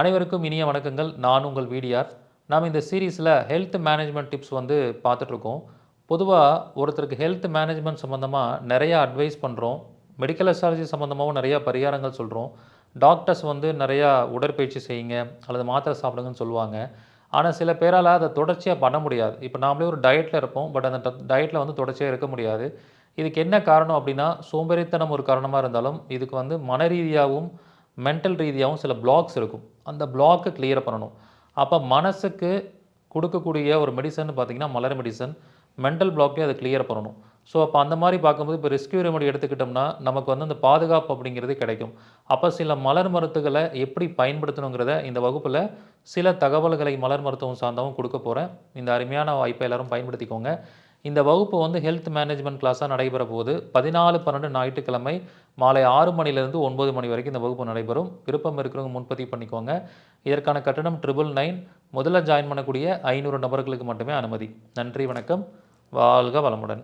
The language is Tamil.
அனைவருக்கும் இனிய வணக்கங்கள். நான் உங்கள் வீடியார் நாம் இந்த சீரீஸில் ஹெல்த் மேனேஜ்மெண்ட் டிப்ஸ் வந்து பார்த்துட்ருக்கோம். பொதுவாக ஒருத்தருக்கு ஹெல்த் மேனேஜ்மெண்ட் சம்மந்தமாக நிறையா அட்வைஸ் பண்ணுறோம் மெடிக்கல் அஸ்ட்ராலஜி சம்மந்தமாகவும் நிறையா பரிகாரங்கள் சொல்கிறோம் டாக்டர்ஸ் வந்து நிறையா உடற்பயிற்சி செய்யுங்க. அல்லது மாத்திரை சாப்பிடுங்கன்னு சொல்லுவாங்க. ஆனால் சில பேரால் அதை தொடர்ச்சியாக பண்ண முடியாது. இப்போ நாமளே ஒரு டயட்டில் இருப்போம். பட் அந்த டயட்டில் வந்து தொடர்ச்சியாக இருக்க முடியாது. இதுக்கு என்ன காரணம் அப்படின்னா சோம்பேறித்தனம் ஒரு காரணமாக இருந்தாலும் இதுக்கு வந்து மன ரீதியாகவும் மென்டல் ரீதியாகவும் சில பிளாக்ஸ் இருக்கும். அந்த பிளாக்கை கிளியர் பண்ணணும். அப்போ மனசுக்கு கொடுக்கக்கூடிய ஒரு மெடிசன் பார்த்தீங்கன்னா மலர் மெடிசன் மென்டல் பிளாக்கே அதை கிளியர் பண்ணணும். ஸோ அப்போ அந்த மாதிரி பார்க்கும்போது இப்போ ரெஸ்கியூ ரெமடி எடுத்துக்கிட்டோம்னா நமக்கு வந்து அந்த பாதுகாப்பு அப்படிங்கிறது கிடைக்கும். அப்போ சில மலர் மருத்துகளை எப்படி பயன்படுத்தணுங்கிறத இந்த வகுப்பில் சில தகவல்களை மலர் மருத்துவம் சார்ந்தவும் கொடுக்க போகிறேன் இந்த அருமையான வாய்ப்பை எல்லாரும் பயன்படுத்திக்கோங்க. இந்த வகுப்பு வந்து ஹெல்த் மேனேஜ்மெண்ட் கிளாஸாக நடைபெற போது பதினாலு பன்னெண்டு ஞாயிற்றுக்கிழமை மாலை ஆறு மணிலேருந்து ஒன்பது மணி வரைக்கும் இந்த வகுப்பு நடைபெறும். விருப்பம் இருக்கிறவங்க முன்பதிவு பண்ணிக்கோங்க. இதற்கான கட்டணம் ட்ரிபிள் நைன் முதல்ல ஜாயின் பண்ணக்கூடிய ஐநூறு நபர்களுக்கு மட்டுமே அனுமதி. நன்றி வணக்கம். வாழ்க வளமுடன்.